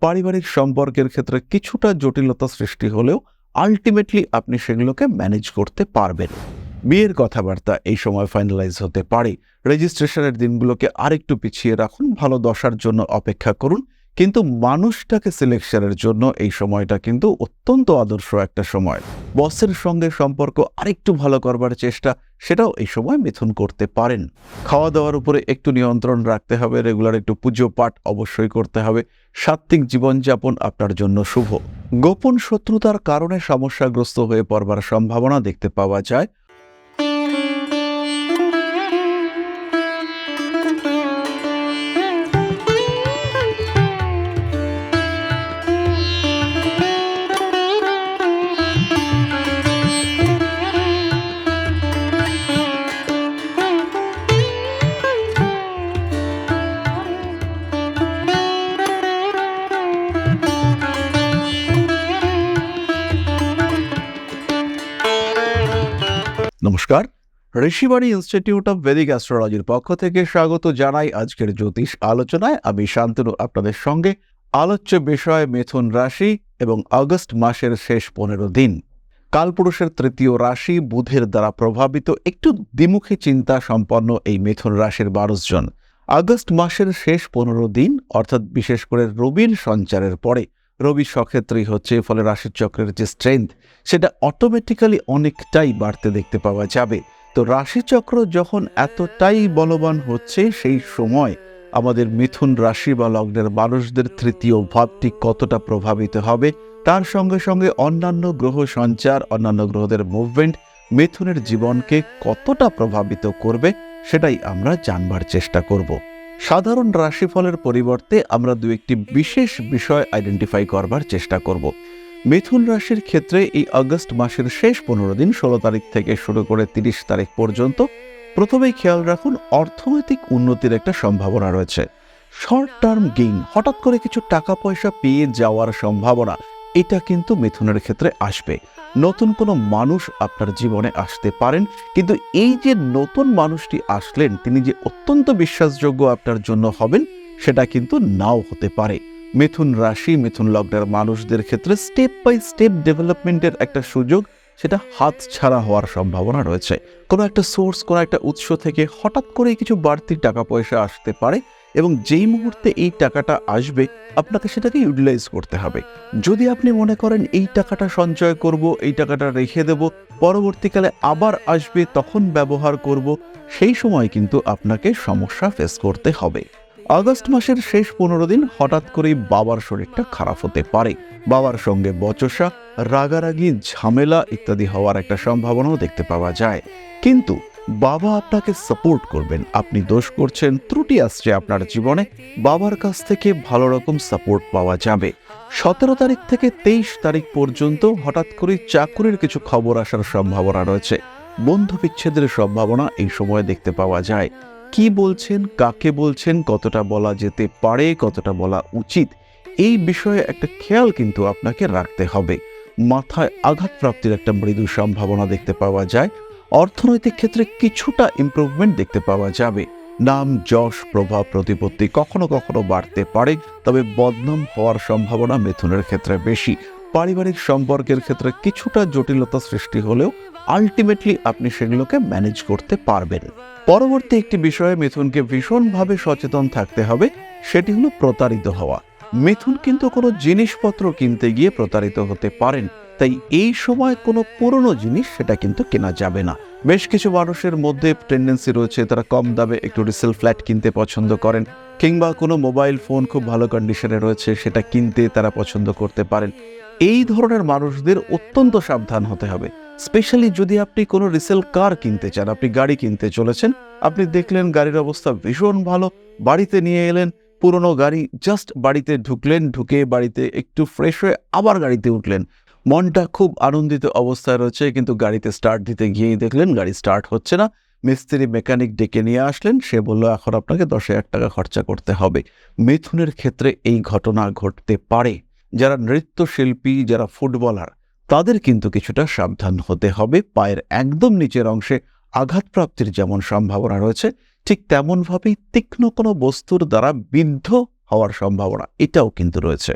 পারিবারিক সম্পর্কের ক্ষেত্রে কিছুটা জটিলতা সৃষ্টি হলেও আলটিমেটলি আপনি সেগুলোকে ম্যানেজ করতে পারবেন। বিয়ের কথাবার্তা এই সময় ফাইনালাইজ হতে পারে। রেজিস্ট্রেশনের দিনগুলোকে আরেকটু পিছিয়ে রাখুন, ভালো দশার জন্য অপেক্ষা করুন কিন্তু মানুষটাকে সিলেকশনের জন্য এই সময়টা কিন্তু অত্যন্ত আদর্শ একটা সময়। বসের সঙ্গে সম্পর্ক আরেকটু ভালো করবার চেষ্টা, সেটাও এই সময় মিথুন করতে পারেন। খাওয়া দাওয়ার উপরে একটু নিয়ন্ত্রণ রাখতে হবে, রেগুলার একটু পুজো পাঠ অবশ্যই করতে হবে। সাত্ত্বিক জীবনযাপন আপনার জন্য শুভ। গোপন শত্রুতার কারণে সমস্যাগ্রস্ত হয়ে পড়বার সম্ভাবনা দেখতে পাওয়া যায়। নমস্কার। ঋষিবাণী ইনস্টিটিউট অব ভেদিক অ্যাস্ট্রোলজির পক্ষ থেকে স্বাগত জানাই আজকের জ্যোতিষ আলোচনায়। আমি শান্তনু, আপনাদের সঙ্গে আলোচ্য বিষয় মিথুন রাশি এবং আগস্ট মাসের শেষ পনেরো দিন। কালপুরুষের তৃতীয় রাশি বুধের দ্বারা প্রভাবিত, একটু দ্বিমুখী চিন্তা সম্পন্ন এই মিথুন রাশির বারোশ জন। আগস্ট মাসের শেষ পনেরো দিন, অর্থাৎ বিশেষ করে রবির সঞ্চারের পরে রবি সক্ষেত্রই হচ্ছে, ফলে রাশিচক্রের যে স্ট্রেংথ সেটা অটোমেটিক্যালি অনেকটাই বাড়তে দেখতে পাওয়া যাবে। তো রাশিচক্র যখন এতটাই বলবান হচ্ছে, সেই সময় আমাদের মিথুন রাশি বা লগ্নের মানুষদের তৃতীয় ভাবটি কতটা প্রভাবিত হবে, তার সঙ্গে সঙ্গে অন্যান্য গ্রহ সঞ্চার, অন্যান্য গ্রহদের মুভমেন্ট মিথুনের জীবনকে কতটা প্রভাবিত করবে, সেটাই আমরা জানবার চেষ্টা করব। সাধারণ রাশিফলের পরিবর্তে আমরা দু একটি বিশেষ বিষয় আইডেন্টিফাই করবার চেষ্টা করব। মিথুন রাশির ক্ষেত্রে এই আগস্ট মাসের শেষ পনেরো দিন ষোলো তারিখ থেকে শুরু করে তিরিশ তারিখ পর্যন্ত প্রথমেই খেয়াল রাখুন অর্থনৈতিক উন্নতির একটা সম্ভাবনা রয়েছে। শর্ট টার্ম গেইন হঠাৎ করে কিছু টাকা পয়সা পেয়ে যাওয়ার সম্ভাবনা। এটা কিন্তু মিথুনের ক্ষেত্রে আসবে। নতুন কোনো মানুষ আপনার জীবনে আসতে পারেন, কিন্তু এই যে নতুন মানুষটি আসলেন, তিনি যে অত্যন্ত বিশ্বাসযোগ্য আপনার জন্য হবেন, সেটা কিন্তু নাও হতে পারে। মিথুন রাশি, মিথুন লগ্নের মানুষদের ক্ষেত্রে স্টেপ বাই স্টেপ ডেভেলপমেন্টের একটা সুযোগ সেটা হাত ছাড়া হওয়ার সম্ভাবনা রয়েছে। কোনো একটা সোর্স কোনো একটা উৎস থেকে হঠাৎ করে কিছু বাড়তি টাকা পয়সা আসতে পারে এবং যেই মুহূর্তে এই টাকাটা আসবে, আপনাকে সেটাকে ইউটিলাইজ করতে হবে। যদি আপনি মনে করেন এই টাকাটা সঞ্চয় করব, এই টাকাটা রেখে দেব, পরবর্তীকালে আবার আসবে, তখন ব্যবহার করব, সেই সময় কিন্তু আপনাকে সমস্যা ফেস করতে হবে। আগস্ট মাসের শেষ পনেরো দিন হঠাৎ করেই বাবার শরীরটা খারাপ হতে পারে। বাবার সঙ্গে বচসা, রাগারাগি, ঝামেলা ইত্যাদি হওয়ার একটা সম্ভাবনাও দেখতে পাওয়া যায়। কিন্তু বাবা আপনাকে সাপোর্ট করবেন। আপনি দোষ করছেন, ত্রুটি আসছে আপনার জীবনে, বাবার কাছ থেকে ভালো রকম সাপোর্ট পাওয়া যাবে। সতেরো তারিখ থেকে তেইশ তারিখ পর্যন্ত হঠাৎ করে চাকুরির কিছু খবর আসার সম্ভাবনা রয়েছে। বন্ধু বিচ্ছেদের সম্ভাবনা এই সময়ে দেখতে পাওয়া যায়। কি বলছেন, কাকে বলছেন, কতটা বলা যেতে পারে, কতটা বলা উচিত বিষয়ে একটা খেয়াল কিন্তু আপনাকে রাখতে হবে। মাথায় আঘাত প্রাপ্তির একটা মৃদু সম্ভাবনা দেখতে পাওয়া যায়। অর্থনৈতিক ক্ষেত্রে কিছুটা ইমপ্রুভমেন্ট দেখতে পাওয়া যাবে। নাম, যশ, প্রভাব, প্রতিপত্তি কখনো কখনো বাড়তে পারে, তবে বদনাম হওয়ার সম্ভাবনা মিথুনের ক্ষেত্রে বেশি। পারিবারিক সম্পর্কের ক্ষেত্রে কিছুটা জটিলতা সৃষ্টি হলেও আলটিমেটলি আপনি সেগুলোকে ম্যানেজ করতে পারবেন। পরবর্তী একটি বিষয়ে মিথুনকে ভীষণভাবে সচেতন থাকতে হবে, সেটি হলো প্রতারিত হওয়া। মিথুন কিন্তু কোনো জিনিসপত্র কিনতে গিয়ে প্রতারিত হতে পারেন। তাই এই সময় কোনো পুরনো জিনিস সেটা কিন্তু কেনা যাবে না। বেশ কিছু মানুষের মধ্যে টেন্ডেন্সি রয়েছে, তারা কম দামে একটু রিসেল ফ্ল্যাট কিনতে পছন্দ করেন কিংবা কোনো মোবাইল ফোন খুব ভালো কন্ডিশনে রয়েছে, সেটা কিনতে তারা পছন্দ করতে পারেন। এই ধরনের মানুষদের অত্যন্ত সাবধান হতে হবে। স্পেশালি যদি আপনি কোনো রিসেল কার কিনতে চান, আপনি গাড়ি কিনতে চলেছেন, আপনি দেখলেন গাড়ির অবস্থা ভীষণ ভালো, বাড়িতে নিয়ে এলেন পুরনো গাড়ি জাস্ট বাড়িতে ঢুকলেন, ঢুকে বাড়িতে একটু ফ্রেশ হয়ে আবার গাড়িতে উঠলেন। মনটা খুব আনন্দিত অবস্থায় রয়েছে, কিন্তু গাড়িতে স্টার্ট দিতে গিয়েই দেখলেন গাড়ি স্টার্ট হচ্ছে না। মিস্ত্রি মেকানিক ডেকে নিয়ে আসলেন, সে বলল, এখন আপনাকে দশ হাজার টাকা খরচা করতে হবে। মিথুনের ক্ষেত্রে এই ঘটনা ঘটতে পারে। যারা নৃত্যশিল্পী, যারা ফুটবলার তাদের কিন্তু কিছুটা সাবধান হতে হবে। পায়ের একদম নিচের অংশে আঘাতপ্রাপ্তির যেমন সম্ভাবনা রয়েছে ঠিক তেমনভাবেই তীক্ষ্ণ কোনো বস্তুর দ্বারা বিদ্ধ হওয়ার সম্ভাবনা, এটাও কিন্তু রয়েছে।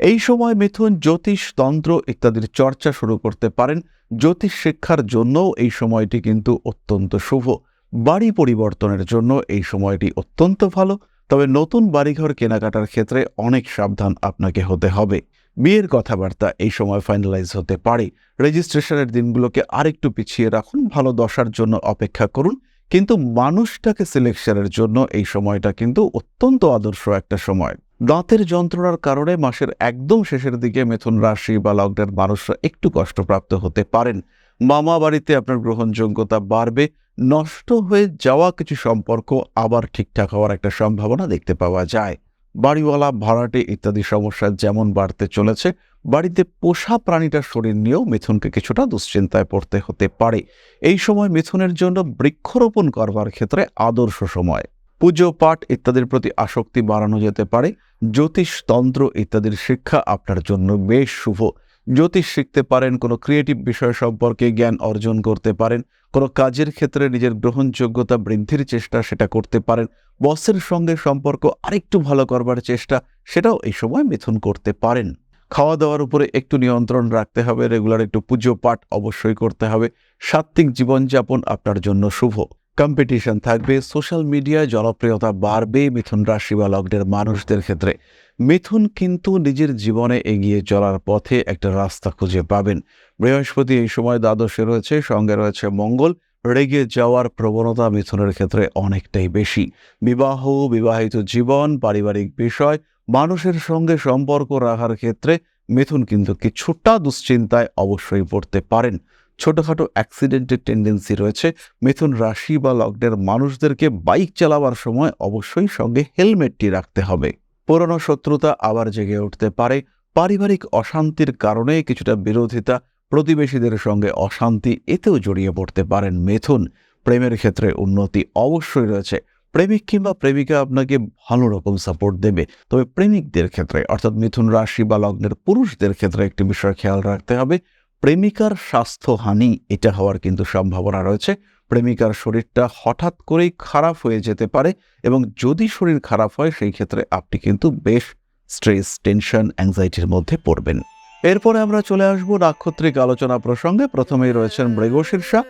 এই সময় মিথুন, জ্যোতিষ, তন্ত্র ইত্যাদির চর্চা শুরু করতে পারেন। জ্যোতিষ শিক্ষার জন্যও এই সময়টি কিন্তু অত্যন্ত শুভ। বাড়ি পরিবর্তনের জন্য এই সময়টি অত্যন্ত ভালো। তবে নতুন বাড়িঘর কেনাকাটার ক্ষেত্রে অনেক সাবধান আপনাকে হতে হবে। বিয়ের কথাবার্তা এই সময় ফাইনালাইজ হতে পারে। রেজিস্ট্রেশনের দিনগুলোকে আরেকটু পিছিয়ে রাখুন। ভালো দশার জন্য অপেক্ষা করুন। কিন্তু মানুষটাকে সিলেকশনের জন্য এই সময়টা কিন্তু অত্যন্ত আদর্শ একটা সময়। দাঁতের যন্ত্রণার কারণে মাসের একদম শেষের দিকে মিথুন রাশি বা লগ্নের মানুষরা একটু কষ্টপ্রাপ্ত হতে পারেন। মামা বাড়িতে আপনার গ্রহণযোগ্যতা বাড়বে, নষ্ট হয়ে যাওয়া কিছু সম্পর্ক আবার ঠিকঠাক হওয়ার একটা সম্ভাবনা দেখতে পাওয়া যায়। বাড়িওয়ালা, ভাড়াটে ইত্যাদি সমস্যা যেমন বাড়তে চলেছে, বাড়িতে পোষা প্রাণীটার শরীর নিয়েও মিথুনকে কিছুটা দুশ্চিন্তায় পড়তে হতে পারে। এই সময় মিথুনের জন্য বৃক্ষরোপণ করবার ক্ষেত্রে আদর্শ সময়। পুজো, পাঠ ইত্যাদির প্রতি আসক্তি বাড়ানো যেতে পারে। জ্যোতিষতন্ত্র ইত্যাদির শিক্ষা আপনার জন্য বেশ শুভ। জ্যোতিষ শিখতে পারেন, কোনো ক্রিয়েটিভ বিষয় সম্পর্কে জ্ঞান অর্জন করতে পারেন, কোনো কাজের ক্ষেত্রে নিজের গ্রহণযোগ্যতা বৃদ্ধির চেষ্টা সেটা করতে পারেন, বসের সঙ্গে সম্পর্ক আরেকটু ভালো করবার চেষ্টা সেটাও এই সময় মিথুন করতে পারেন। খাওয়া দাওয়ার উপরে একটু নিয়ন্ত্রণ রাখতে হবে রেগুলার একটু পুজো পাঠ অবশ্যই করতে হবে। সাত্ত্বিক জীবনযাপন আপনার জন্য শুভ। কম্পিটিশন থাকবে সোশ্যাল মিডিয়ায় জনপ্রিয়তা বাড়বে, মিথুন রাশি বা লগ্নের মানুষদের ক্ষেত্রে। মিথুন কিন্তু নিজের জীবনে এগিয়ে চলার পথে একটা রাস্তা খুঁজে পাবেন। বৃহস্পতি এই সময় দ্বাদশে রয়েছে, সঙ্গে রয়েছে মঙ্গল। রেগে যাওয়ার প্রবণতা মিথুনের ক্ষেত্রে অনেকটাই বেশি। বিবাহ, বিবাহিত জীবন, পারিবারিক বিষয়, মানুষের সঙ্গে সম্পর্ক রাখার ক্ষেত্রে মিথুন কিন্তু কিছুটা দুশ্চিন্তায় অবশ্যই পড়তে পারেন। ছোটখাটো অ্যাক্সিডেন্টের টেন্ডেন্সি রয়েছে। মিথুন রাশি বা লগ্নের মানুষদেরকে বাইক চালাবার সময় অবশ্যই সঙ্গে হেলমেটটি রাখতে হবে। পুরনো শত্রুতা আবার জেগে উঠতে পারে। পারিবারিক অশান্তির কারণে কিছুটা বিরোধিতা প্রতিবেশীদের সঙ্গে অশান্তি এতেও জড়িয়ে পড়তে পারেন মিথুন। প্রেমের ক্ষেত্রে উন্নতি অবশ্যই রয়েছে। প্রেমিক কিংবা প্রেমিকা আপনাকে ভালো রকম সাপোর্ট দেবে। তবে প্রেমিকদের ক্ষেত্রে, অর্থাৎ মিথুন রাশি বা লগ্নের পুরুষদের ক্ষেত্রে একটি বিষয় খেয়াল রাখতে হবে। প্রেমিকার স্বাস্থ্যহানি, এটা হওয়ার কিন্তু সম্ভাবনা রয়েছে। প্রেমিকার শরীরটা হঠাৎ করেই খারাপ হয়ে যেতে পারে এবং যদি শরীর খারাপ হয়, সেই ক্ষেত্রে আপনি কিন্তু বেশ স্ট্রেস, টেনশন, অ্যাংজাইটির মধ্যে পড়বেন। এরপরে আমরা চলে আসব নাক্ষত্রিক আলোচনা প্রসঙ্গে। প্রথমেই রয়েছেন মৃগশীর্ষা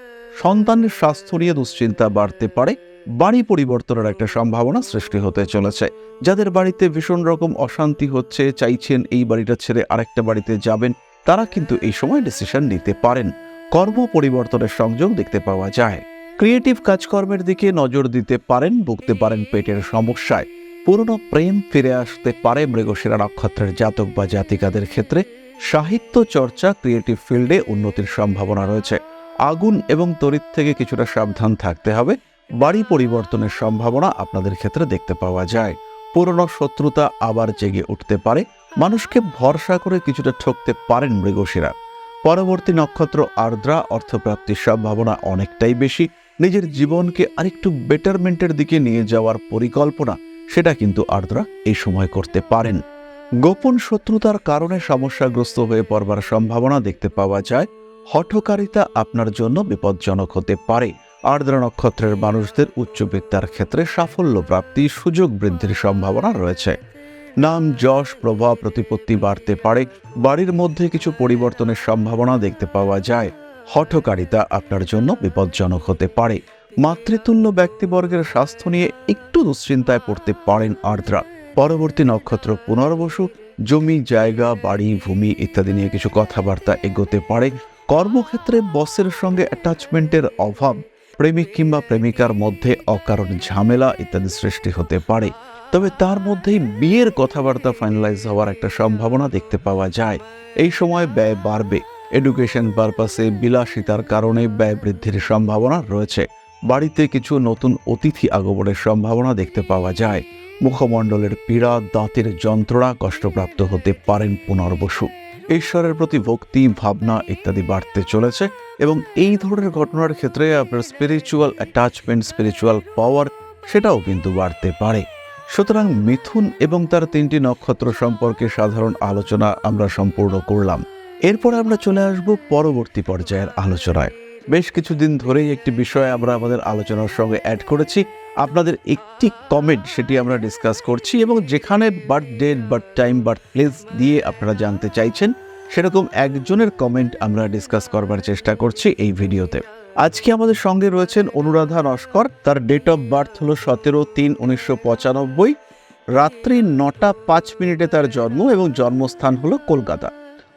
সন্তানের স্বাস্থ্য নিয়ে দুশ্চিন্তা বাড়তে পারে। বাড়ি পরিবর্তনের একটা সম্ভাবনা সৃষ্টি হতে চলেছে। যাদের বাড়িতে ভীষণ রকম অশান্তি হচ্ছে, চাইছেন এই বাড়িটা ছেড়ে আরেকটা বাড়িতে যাবেন, তারা কিন্তু এই সময় ডিসিশন নিতে পারেন। কর্ম পরিবর্তনের সংযোগ দেখতে পাওয়া যায়। ক্রিয়েটিভ কাজকর্মের দিকে নজর দিতে পারেন, ভুগতে পারেন পেটের সমস্যায়। পুরনো প্রেম ফিরে আসতে পারে মৃগশিরা নক্ষত্রের জাতক বা জাতিকাদের ক্ষেত্রে। সাহিত্য চর্চা ক্রিয়েটিভ ফিল্ডে উন্নতির সম্ভাবনা রয়েছে। আগুন এবং তড়িৎ থেকে কিছুটা সাবধান থাকতে হবে। বাড়ি পরিবর্তনের সম্ভাবনা আপনাদের ক্ষেত্রে দেখতে পাওয়া যায়। পুরনো শত্রুতা আবার জেগে উঠতে পারে। মানুষকে ভরসা করে কিছুটা ঠকতে পারেন মৃগশিরা। পরবর্তী নক্ষত্র আর্দ্রা অর্থপ্রাপ্তির সম্ভাবনা অনেকটাই বেশি। নিজের জীবনকে আরেকটু বেটারমেন্টের দিকে নিয়ে যাওয়ার পরিকল্পনা, সেটা কিন্তু আর্দ্রা এই সময় করতে পারেন। গোপন শত্রুতার কারণে সমস্যাগ্রস্ত হয়ে পড়বার সম্ভাবনা দেখতে পাওয়া যায়। হঠকারিতা আপনার জন্য বিপজ্জনক হতে পারে। আর্দ্রা নক্ষত্রের মানুষদের উচ্চবিদ্যার ক্ষেত্রে সাফল্য প্রাপ্তি সুযোগ বৃদ্ধির সম্ভাবনা রয়েছে। নাম, যশ, প্রভাব, প্রতিপত্তি বাড়তে পারে। বাড়ির মধ্যে কিছু পরিবর্তনের সম্ভাবনা দেখতে পাওয়া যায়। হঠকারিতা আপনার জন্য বিপজ্জনক হতে পারে। মাতৃতুল্য ব্যক্তিবর্গের স্বাস্থ্য নিয়ে একটু দুশ্চিন্তায় পড়তে পারেন আর্দ্রা। পরবর্তী নক্ষত্র পুনর্বসু, জমি, জায়গা, বাড়ি, ভূমি ইত্যাদি নিয়ে কিছু কথাবার্তা এগোতে পারে। কর্মক্ষেত্রে বসের সঙ্গে অ্যাটাচমেন্টের অভাব, প্রেমিক কিংবা প্রেমিকার মধ্যে অকারণ ঝামেলা ইত্যাদি সৃষ্টি হতে পারে। তবে তার মধ্যেই বিয়ের কথাবার্তা ফাইনালাইজ হওয়ার একটা সম্ভাবনা দেখতে পাওয়া যায়। এই সময় ব্যয় বাড়বে। এডুকেশন পারপাসে বিলাসিতার কারণে ব্যয় বৃদ্ধির সম্ভাবনা রয়েছে। বাড়িতে কিছু নতুন অতিথি আগমনের সম্ভাবনা দেখতে পাওয়া যায়। মুখমণ্ডলের পীড়া, দাঁতের যন্ত্রণা কষ্টপ্রাপ্ত হতে পারেন পুনর্বসু। ঈশ্বরের প্রতি ভক্তি, ভাবনা ইত্যাদি বাড়তে চলেছে এবং এই ধরনের ঘটনার ক্ষেত্রে আপনার স্পিরিচুয়াল অ্যাটাচমেন্ট স্পিরিচুয়াল পাওয়ার সেটাও কিন্তু বাড়তে পারে। সুতরাং মিথুন এবং তার তিনটি নক্ষত্র সম্পর্কে সাধারণ আলোচনা আমরা সম্পূর্ণ করলাম। এরপর আমরা চলে আসব পরবর্তী পর্যায়ের আলোচনায়। বেশ কিছুদিন ধরেই একটি বিষয় আমরা আমাদের আলোচনার সঙ্গে অ্যাড করেছি। আপনাদের একটি কমেন্ট সেটি আমরা ডিসকাস করছি এবং যেখানে birth date birth time birth place দিয়ে আপনারা জানতে চাইছেন, সেরকম একজনের কমেন্ট আমরা ডিসকাস করবার চেষ্টা করছি এই ভিডিওতে আজকে আমাদের সঙ্গে রয়েছেন অনুরাধা নস্কর, তার ডেট অফ বার্থ হলো সতেরো তিন উনিশশো পঁচানব্বই। রাত্রি নটা পাঁচ মিনিটে তার জন্ম এবং জন্মস্থান হলো কলকাতা।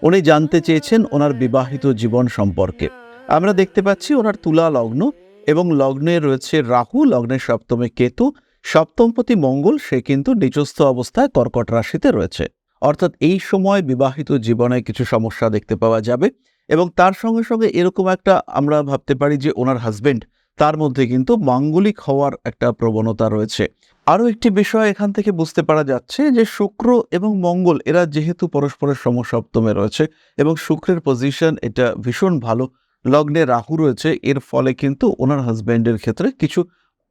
উনি জানতে চেয়েছেন ওনার বিবাহিত জীবন সম্পর্কে। আমরা দেখতে পাচ্ছি ওনার তুলা লগ্ন এবং লগ্নে রয়েছে রাহু লগ্নের সপ্তমে কেতু, সপ্তমপতি মঙ্গল, সে কিন্তু নিচস্থ অবস্থায় কর্কট রাশিতে রয়েছে। অর্থাৎ এই সময় বিবাহিত জীবনে কিছু সমস্যা দেখতে পাওয়া যাবে। এবং তার সঙ্গে সঙ্গে এরকম একটা আমরা ভাবতে পারি যে ওনার হাজবেন্ড তার মধ্যে কিন্তু মাঙ্গলিক হওয়ার একটা প্রবণতা রয়েছে। আরও একটি বিষয় এখান থেকে বুঝতে পারা যাচ্ছে যে শুক্র এবং মঙ্গল, এরা যেহেতু পরস্পরের সমসপ্তমে রয়েছে এবং শুক্রের পজিশন এটা ভীষণ ভালো। লগ্নে রাহু রয়েছে, এর ফলে কিন্তু ওনার হাজব্যান্ডের ক্ষেত্রে কিছু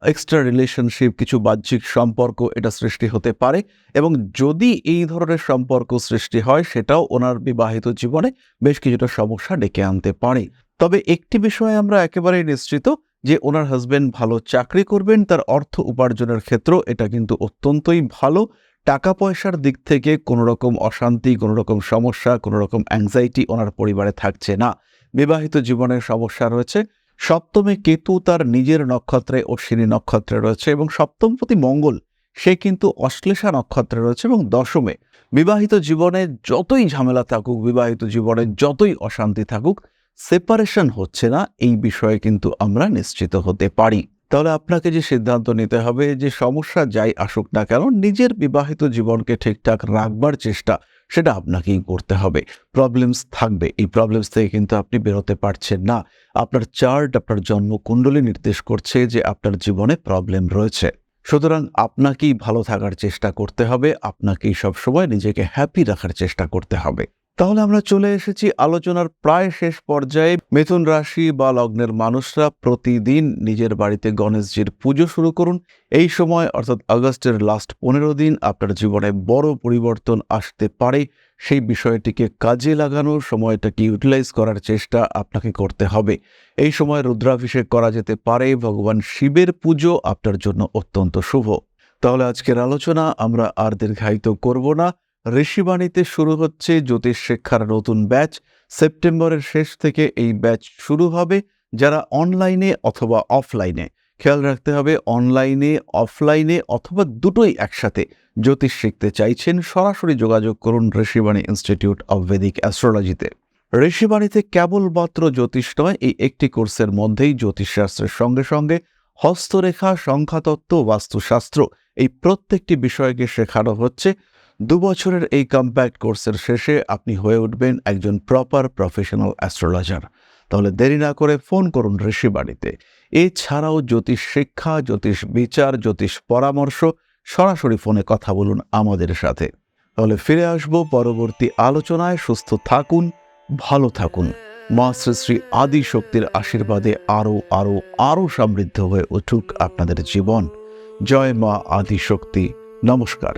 এক্সট্রা রিলেশনশিপ কিছু বাহ্যিক সম্পর্ক এটা সৃষ্টি হতে পারে এবং যদি এই ধরনের সম্পর্ক সৃষ্টি হয়, সেটাও ওনার বিবাহিত জীবনে বেশ কিছুটা সমস্যা ডেকে আনতে পারে। তবে একটি বিষয়ে আমরা একেবারেই নিশ্চিত যে ওনার হাজবেন্ড ভালো চাকরি করবেন, তার অর্থ উপার্জনের ক্ষেত্র এটা কিন্তু অত্যন্তই ভালো। টাকা পয়সার দিক থেকে কোনো রকম অশান্তি, কোনো রকম সমস্যা, কোনো রকম অ্যাংজাইটি ওনার পরিবারে থাকছে না। বিবাহিত জীবনের সমস্যা রয়েছে সপ্তমে কেতু তার নিজের নক্ষত্রে অশ্বিনী নক্ষত্রে রয়েছে এবং সপ্তমপতি মঙ্গল, সে কিন্তু অশ্লেষা নক্ষত্রে রয়েছে এবং দশমে। বিবাহিত জীবনে যতই ঝামেলা থাকুক, বিবাহিত জীবনে যতই অশান্তি থাকুক সেপারেশন হচ্ছে না, এই বিষয়ে কিন্তু আমরা নিশ্চিত হতে পারি। তাহলে আপনাকে যে সিদ্ধান্ত নিতে হবে যে সমস্যা যাই আসুক না কেন, নিজের বিবাহিত জীবনকে ঠিকঠাক রাখবার চেষ্টা সেটা আপনাকেই করতে হবে। প্রবলেমস থাকবে। এই প্রবলেমস থেকে কিন্তু আপনি বেরোতে পারছেন না। আপনার চার্ট আপনার জন্মকুণ্ডলী নির্দেশ করছে যে আপনার জীবনে প্রবলেম রয়েছে। সুতরাং আপনাকেই ভালো থাকার চেষ্টা করতে হবে। আপনাকেই সবসময় নিজেকে হ্যাপি রাখার চেষ্টা করতে হবে। তাহলে আমরা চলে এসেছি আলোচনার প্রায় শেষ পর্যায়ে। মিথুন রাশি বা লগ্নের মানুষরা প্রতিদিন নিজের বাড়িতে গণেশজির পুজো শুরু করুন। এই সময়, অর্থাৎ আগস্টের লাস্ট পনেরো দিন, আপনার জীবনে বড় পরিবর্তন আসতে পারে। সেই বিষয়টিকে কাজে লাগানোর সময়টাকে ইউটিলাইজ করার চেষ্টা আপনাকে করতে হবে। এই সময় রুদ্রাভিষেক করা যেতে পারে, ভগবান শিবের পুজো আপনার জন্য অত্যন্ত শুভ। তাহলে আজকের আলোচনা আমরা আর দীর্ঘায়িত করব না। ঋষিবাণীতে শুরু হচ্ছে জ্যোতিষ শিক্ষার নতুন ব্যাচ। সেপ্টেম্বরের শেষ থেকে এই ব্যাচ শুরু হবে যারা অনলাইনে অথবা অফলাইনে। খেয়াল রাখতে হবে, অনলাইনে, অফলাইনে অথবা দুটোই একসাথে জ্যোতিষ শিখতে চাইছেন সরাসরি যোগাযোগ করুন ঋষিবাণী ইনস্টিটিউট অব বেদিক অ্যাস্ট্রোলজিতে। ঋষিবাণীতে কেবলমাত্র জ্যোতিষ নয়, এই একটি কোর্সের মধ্যেই জ্যোতিষশাস্ত্রের সঙ্গে সঙ্গে হস্তরেখা, সংখ্যাতত্ত্ব, বাস্তুশাস্ত্র এই প্রত্যেকটি বিষয়কে শেখানো হচ্ছে। দু বছরের এই কম্প্যাক্ট কোর্সের শেষে আপনি হয়ে উঠবেন একজন প্রপার প্রফেশনাল অ্যাস্ট্রোলজার তাহলে দেরি না করে ফোন করুন ঋষিবাণীতে এছাড়াও জ্যোতিষ শিক্ষা, জ্যোতিষ বিচার, জ্যোতিষ পরামর্শ, সরাসরি ফোনে কথা বলুন আমাদের সাথে। তাহলে ফিরে আসব পরবর্তী আলোচনায়। সুস্থ থাকুন, ভালো থাকুন। মা শ্রী শ্রী আদি শক্তির আশীর্বাদে আরও আরও আরও সমৃদ্ধ হয়ে উঠুক আপনাদের জীবন। জয় মা আদি শক্তি। নমস্কার।